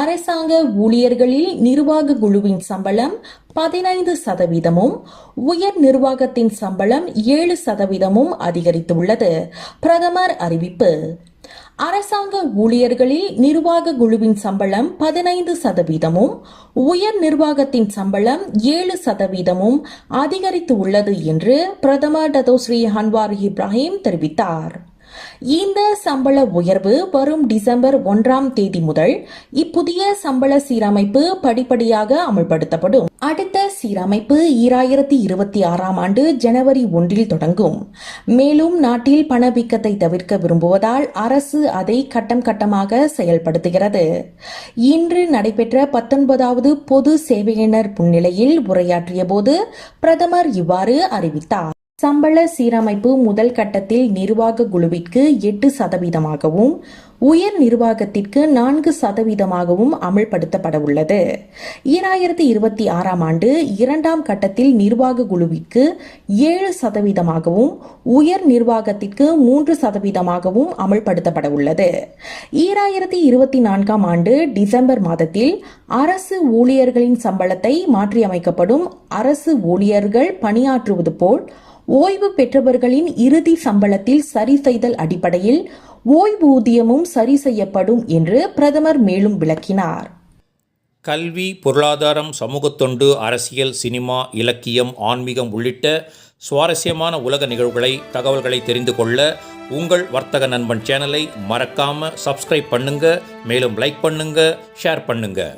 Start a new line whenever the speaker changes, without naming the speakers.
அரசாங்க ஊழியர்களில் நிர்வாக குழுவின் சம்பளம் பதினைந்து சதவீதமும் உயர் நிர்வாகத்தின் சம்பளம் ஏழு சதவீதமும் அதிகரித்துள்ளது. பிரதமர் அறிவிப்பு அரசாங்க ஊழியர்களில் நிர்வாக குழுவின் சம்பளம் பதினைந்து சதவீதமும் உயர் நிர்வாகத்தின் சம்பளம் ஏழு சதவீதமும் அதிகரித்து உள்ளது என்று பிரதமர் டதோஸ்ரீ ஹன்வார் இப்ராஹிம் தெரிவித்தார். இந்த சம்பள உயர்வு வரும் டிசம்பர் ஒன்றாம் தேதி முதல் இப்புதிய சம்பள சீரமைப்பு படிப்படியாக அமல்படுத்தப்படும். அடுத்த சீரமைப்பு ஈராயிரத்தி இருபத்தி ஆறாம் ஆண்டு ஜனவரி ஒன்றில் தொடங்கும். மேலும் நாட்டில் பணவீக்கத்தை தவிர்க்க விரும்புவதால் அரசு அதை கட்டம் கட்டமாக செயல்படுத்துகிறது. இன்று நடைபெற்ற பத்தொன்பதாவது பொது சேவையினர் முன்னிலையில் உரையாற்றிய போது பிரதமர் இவ்வாறு அறிவித்தார். சம்பள சீரமைப்பு முதல் கட்டத்தில் நிர்வாக குழுவிற்கு எட்டு சதவீதமாகவும் உயர் நிர்வாகத்திற்கு நான்கு சதவீதமாகவும் அமல்படுத்தப்பட உள்ளது ஈராயிரத்தி இருபத்தி ஆறாம் ஆண்டு இரண்டாம் கட்டத்தில் நிர்வாக குழுவிற்கு ஏழு சதவீதமாகவும் உயர் நிர்வாகத்திற்கு மூன்று சதவீதமாகவும் அமல்படுத்தப்பட உள்ளது ஈராயிரத்தி இருபத்தி நான்காம் ஆண்டு டிசம்பர் மாதத்தில் அரசு ஊழியர்களின் சம்பளத்தை மாற்றியமைக்கப்படும் அரசு ஊழியர்கள் பணியாற்றுவது போல் ஓய்வு பெற்றவர்களின் இறுதி சம்பளத்தில் சரி செய்தல் அடிப்படையில் ஓய்வூதியமும் சரி செய்யப்படும் என்று பிரதமர் மேலும் விளக்கினார்.
கல்வி பொருளாதாரம் சமூகத்தொண்டு அரசியல் சினிமா இலக்கியம் ஆன்மீகம் உள்ளிட்ட சுவாரஸ்யமான உலக நிகழ்வுகளை தகவல்களை தெரிந்து கொள்ள உங்கள் வர்த்தக நண்பன் சேனலை மறக்காம சப்ஸ்கிரைப் பண்ணுங்க மேலும் லைக் பண்ணுங்க ஷேர் பண்ணுங்கள்